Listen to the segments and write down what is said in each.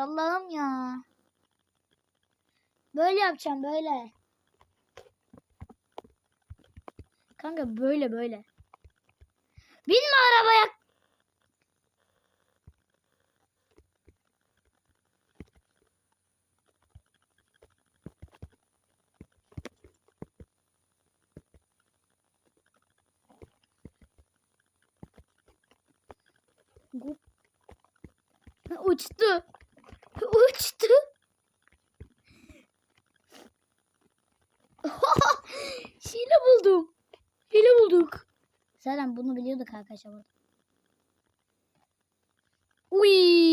Allah'ım ya. Böyle yapacağım böyle. Kanka böyle böyle. Binme arabaya. Uçtu. Uçtu. Hile buldum. Hile bulduk. Zaten bunu biliyorduk arkadaşlar. Uy.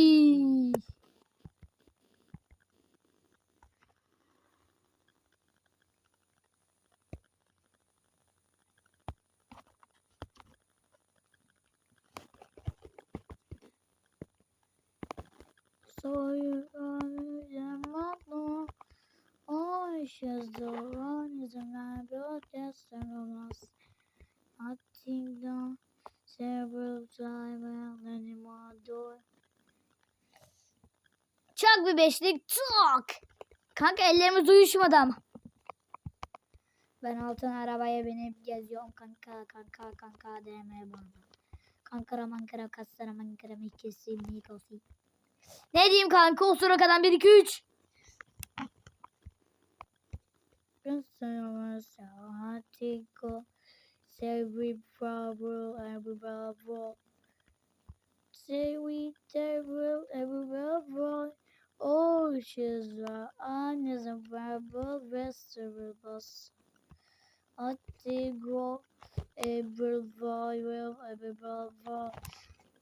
Soyunamam Aşağıdan izin bir gösteremez. Hatta several time anymore. Çok bir beşlik çok. Kanka ellerimiz uyuşmadı ama. Ben altın arabaya binip geziyorum kanka kanka kanka demeye bana. Kankara mankara kassara mankara mekesi mikosi. Ne diyeyim kanka o sıra kadar 1 2 3. Hatico Every bravo, every bravo. Say we devil, every bravo. Oh, she's right on is a bravo, vegetables. Hatico Every bravo, every bravo.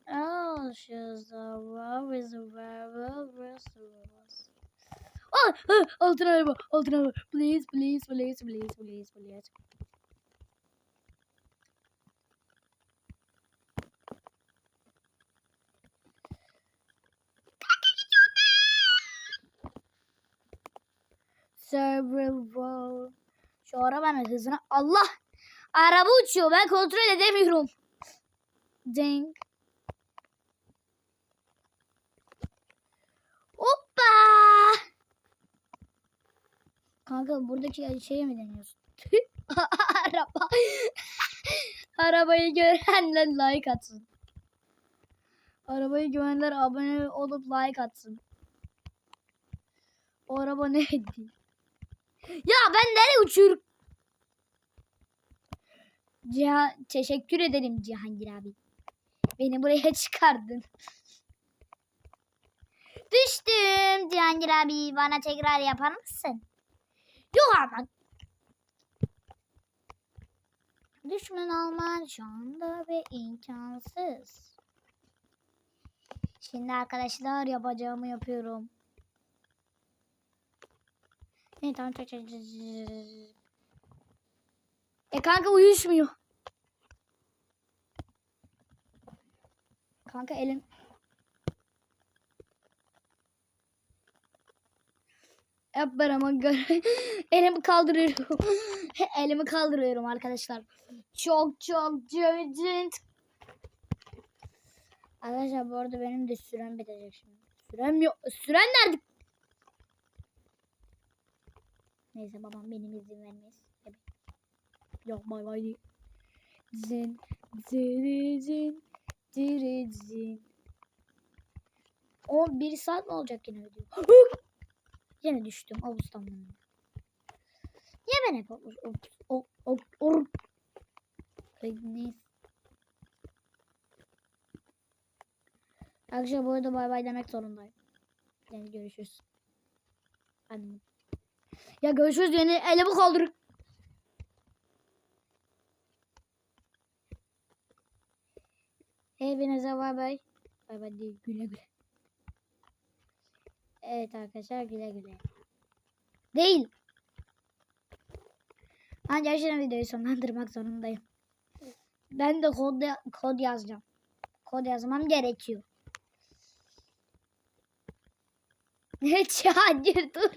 Oh, she's bravo, is a bravo, vegetables. Ah, ah, altın araba, altın araba. Please, please, please, please, please, please. Several. Şu arabanın hızına Allah. Araba uçuyor. Ben kontrol edemiyorum. Ding. Hoppa. Kanka buradaki şeye mi deniyorsun? Araba. Arabayı görenler like atsın. Arabayı görenler abone olup like atsın. O araba neydi? Ya ben nereye uçuyorum? Cihan, teşekkür ederim Cihangir abi. Beni buraya çıkardın. Düştüm Cihangir abi. Bana tekrar yapar mısın? Yok ama. Düşman alman şu anda ve imkansız. Şimdi arkadaşlar yapacağımı yapıyorum. Ne tamam çok E kanka uyuşmuyor. Kanka elim Yap ben ama elimi kaldırıyorum. elimi kaldırıyorum arkadaşlar. Çok çok cöcent. Arkadaşlar bu arada benim de sürem bitecek şimdi. Sürem yok. Süren nerede? Neyse babam benim izin vermez. Yok bay bay değil. Zin, zin, zin, zin, zin. O bir saat mi olacak yine video? yine düştüm avustan. Niye ben hep o o o o o Ay, Neyse. Arkadaşlar bu arada bay bay demek zorundayım. Yani görüşürüz. Hadi. Ya görüşürüz yani elimi kaldır. Hepinize bay bay. Bay bay değil güle güle. Evet arkadaşlar güle güle. Değil. Ben gerçekten videoyu sonlandırmak zorundayım. Ben de kod, kod yazacağım. Kod yazmam gerekiyor. Ne Hayır dur.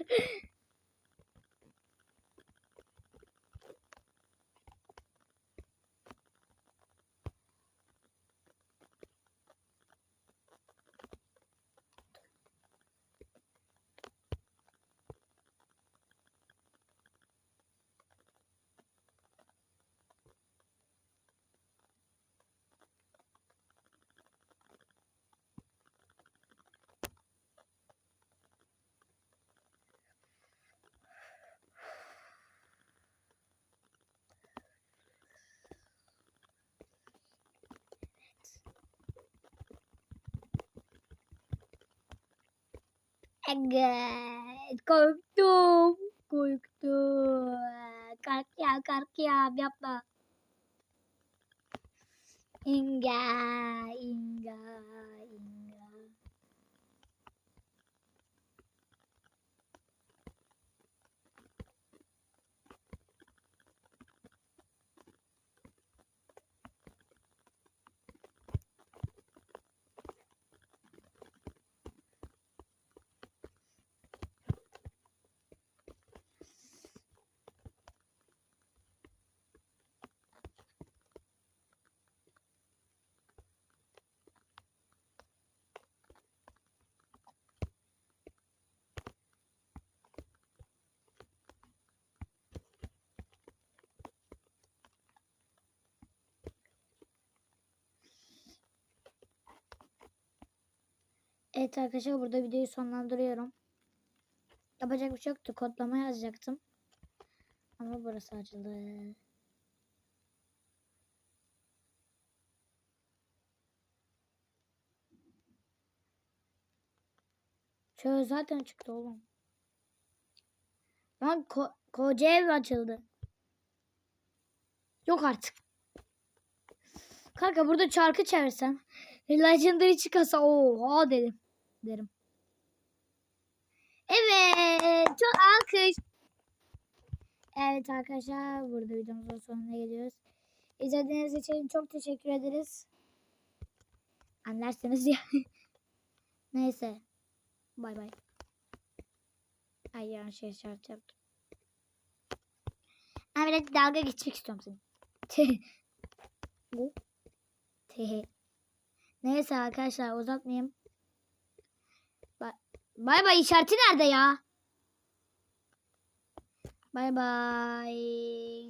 Again, kultum, kultum, karya, kaki biapa. Hingga, hingga. Evet arkadaşlar burada videoyu sonlandırıyorum. Yapacak bir şey yoktu. Kodlama yazacaktım. Ama burası açıldı. Şöyle zaten çıktı oğlum. Lan ko koca ev açıldı. Yok artık. Kanka burada çarkı çevirsem. Legendary çıkasa oha dedim. Derim. Evet. Çok alkış. Evet arkadaşlar burada videomuzun sonuna geliyoruz. İzlediğiniz için çok teşekkür ederiz. Anlarsınız ya. Neyse. Bay bay. Ay yanlış şey şart yaptım. Ben biraz dalga geçmek istiyorum seni. Bu. Neyse arkadaşlar uzatmayayım. Bay bay, işareti nerede ya? Bay bay.